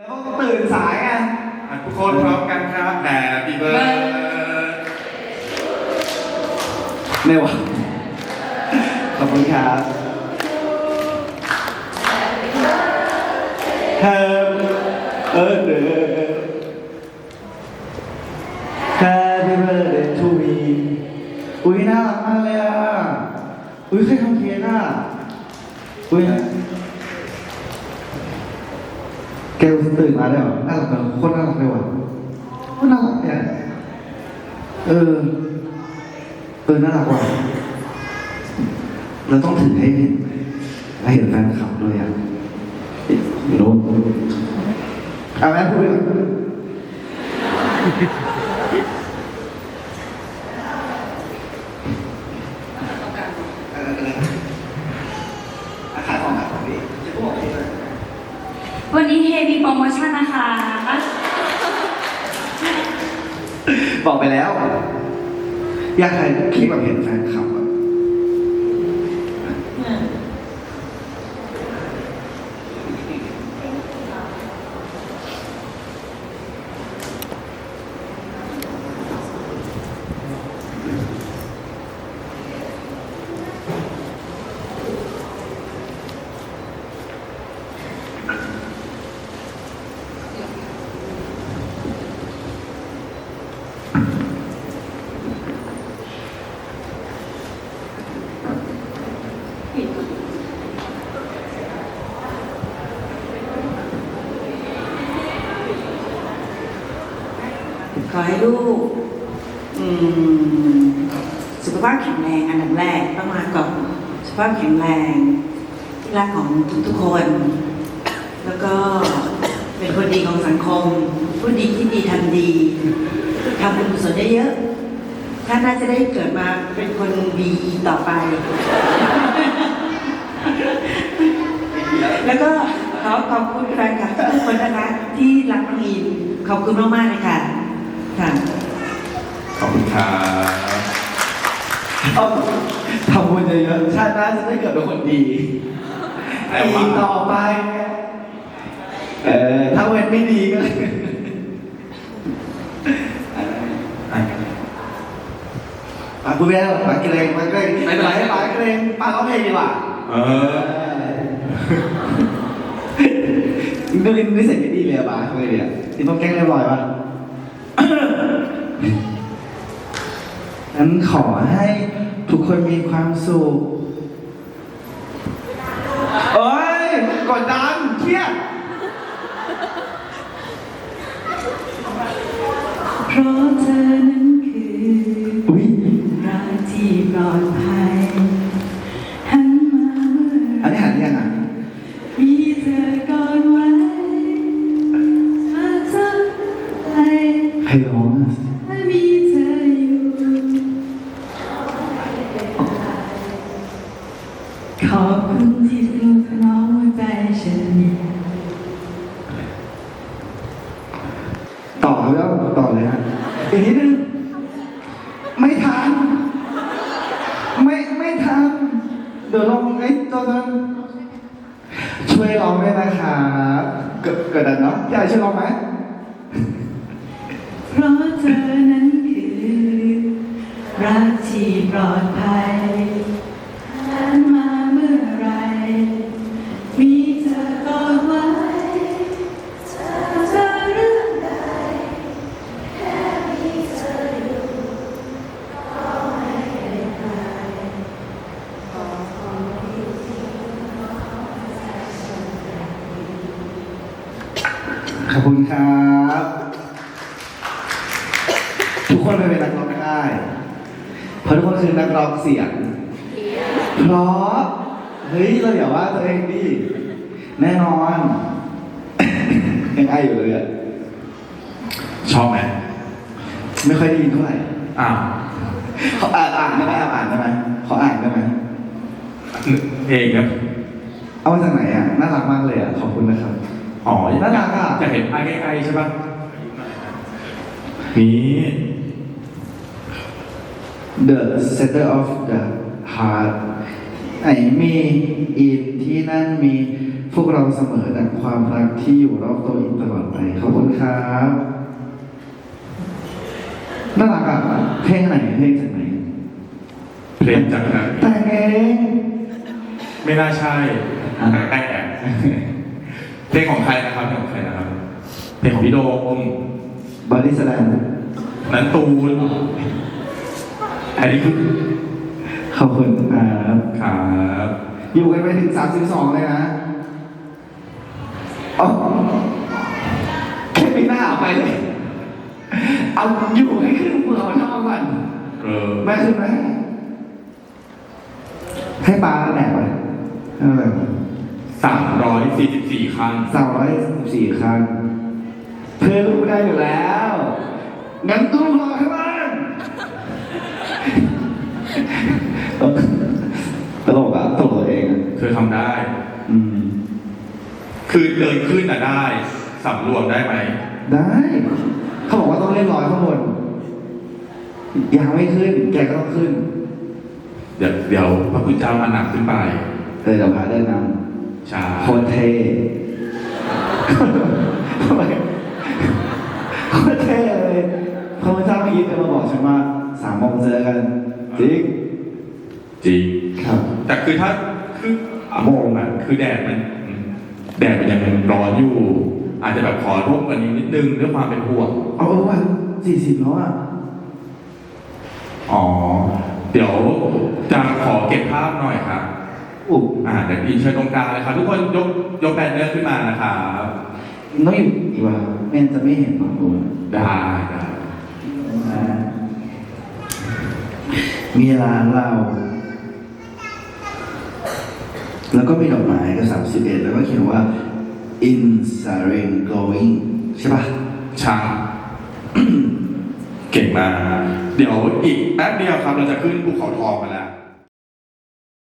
แล้วก็ตื่นสายไงอะทุกคนพร้อมกันครับ Happy birthday ไม่ไหวขอบคุณครับ Happy birthday Happy birthday to me อุ้ยน่ารักมากเลยอะ อุ้ยใครทำเค้กอะอุ้ย แกตื่นมาได้เหรอน่ารักเลยโคตรน่ารักเลยว่ะโคตรน่ารักเนี่ยเออเออน่ารักว่ะเราต้องถือให้เห็นให้เห็นแฟนคลับด้วยอะอยู่โน้นเอาแม่พูดเลยก่อนอะไรอะไรนะขายของขายของพี่จะพูดบอกพี่เลย วันนี้เฮมีโปรโมชั่นนะคะ บอกไปแล้ว อยากถ่ายคลิปแบบเห็นแฟนคลับอะ ขอให้ลูกอืมสุขภาพแข็งแรงอันดับแรกต้องมาก่อนสุขภาพแข็งแรงที่รักของทุกๆคน แล้วก็ เป็นคนดีของสังคมพูดดีที่ดีทำดีทำบุญกุศลเยอะๆท่านน่าจะได้เกิดมาเป็นคนดีต่อไป แล้วก็ขอขอบคุณแฟนคลับทุกคนนะคะที่รักน้องอินขอบคุณมากๆเลยค่ะค่ะขอบคุณครับเอาทำบุญเยอะๆชาติหน้าจะได้เกิดเป็นคนดีแต่ว่าดีต่อไปไง เออถ้าเว้นไม่ดีก็อะปากกูแย่ปากเกรงปากเกรงไม่เป็นไรปากเกรงปากร้องเพลงดีกว่าเออดูดินิสัยไม่ดีเลยอะปากเลยเนี่ยที่ต้องแกล้งเรียบร้อยป่ะงั้นขอให้ทุกคนมีความสุข ดภัยหันมาอันนี้หันยังอะมีเธอกอดไว้ถ้าเธอไปให้ร้องอะถ้ามีเธออยู่ขอบคุณที่ทนุถนอมหัวใจฉันต่อแล้วต่อเลยฮะอีกนิดนึงไม่ทัน ไม่ไม่ทัน เดี๋ยวลองไอ้ตัวนั้นช่วยร้องด้วยนะครับเกิดเกิดอะไรเนาะพี่ไอช่วยร้องไหมเพราะเธอนั้นคือรักที่ปลอดภัย ขอบคุณครับ ทุกคนไปเป็นนักร้องได้เพราะทุกคนคือนักร้องเสียง เพราะ เฮ้ย เราอย่าว่าตัวเองดิแน่นอน ยังไงอยู่เลยอะชอบไหมไม่ค่อยได้ยินเท่าไหร่อ้าวเขาอ่านอ่านได้ไหมอ่านได้ไหมขออ่านได้ไหมเพลงครับเอามาจากไหนอะน่ารักมากเลยอะขอบคุณนะครับ อ๋อน่ารักอะ จะเห็นไอ้ไอ้ใช่ปะนี่ The center of the heart ไหนมีอินที่นั่นมีพวกเราเสมอดังความรักที่อยู่รอบตัวอินตลอดไปขอบคุณครับน่ารักอะเพลงไหนเพลงจากไหนเพลงจากไหนแต่งเองไม่น่าใช่อะแต่ เพลงของใครนะครับเพลงของใครนะครับ เพลงของพี่โดมบอดี้สแลมนั้นตูนอันนี้คือขอบคุณครับครับอยู่กันไปถึง 32 เลยนะเอาแค่ปีหน้าออกไปเลย เอาอยู่ให้ขึ้นภูเขาเท่าก่อนเออไม่ขึ้นไหมให้ปลาแดกไปเออ สามร้อยสี่สิบสี่ครั้งสามร้อยสี่ครั้งเพื่อนรู้ได้อยู่แล้ว งั้นตู้รอข้างล่างตลกอะตลกเองอะเธอทำได้ อืม คือเดินขึ้นน่ะได้สำรวมได้ไหม ได้ เขาบอกว่าต้องเล่นร้อยข้างบนยังไม่ขึ้น แกก็ต้องขึ้น เดี๋ยวเดี๋ยวพระคุณเจ้ามาหนักขึ้นไป เออเดี๋ยวพาเดินน ใช่ำโคตรเท่ทำไมโคตรเท่เลยพระพุทธเจ้าเมื่อกี้จะมาบอกฉันว่าสามโมงเจอกันจริงจริงครับ แต่คือถ้าคือโมงอะคือแดดมันอืมแดดมันยังร้อนอยู่ อาจจะแบบขอร่วมกว่านี้นิดนึงด้วยความเป็นห่วงเอาเออวันสี่สิบแล้วอะอ๋อ เดี๋ยวจะขอเก็บภาพหน่อยครับ อุ๊บอ่าเดี๋ยวอินเชิญตรงกลางเลยครับทุกคนยกยกแบนเนอร์ขึ้นมานะครับน้องอยู่อีกว่าแม่นจะไม่เห็นหรอกผมได้ได้มีร้านเรา แล้วก็มีดอกไม้ก็สามสิบเอ็ดแล้วก็เขียนว่า in s a r e n glowing ใช่ปะช่างเก่งมาก เดี๋ยวอีกแป๊บเดียวครับ เราจะขึ้นภูเขาทองกันแล้ว